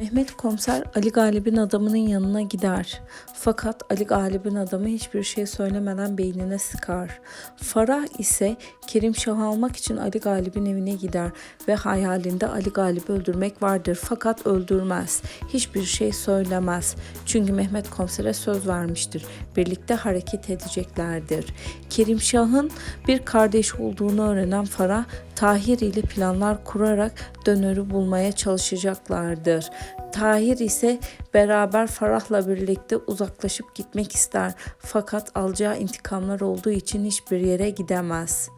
Mehmet komiser Ali Galip'in adamının yanına gider. Fakat Ali Galip'in adamı hiçbir şey söylemeden beynine sıkar. Farah ise Kerim Şah'ı almak için Ali Galip'in evine gider ve hayalinde Ali Galip'i öldürmek vardır fakat öldürmez. Hiçbir şey söylemez. Çünkü Mehmet komisere söz vermiştir. Birlikte hareket edeceklerdir. Kerim Şah'ın bir kardeş olduğunu öğrenen Farah Tahir ile planlar kurarak dönörü bulmaya çalışacaklardır. Tahir ise beraber Farah'la birlikte uzaklaşıp gitmek ister fakat alacağı intikamlar olduğu için hiçbir yere gidemez.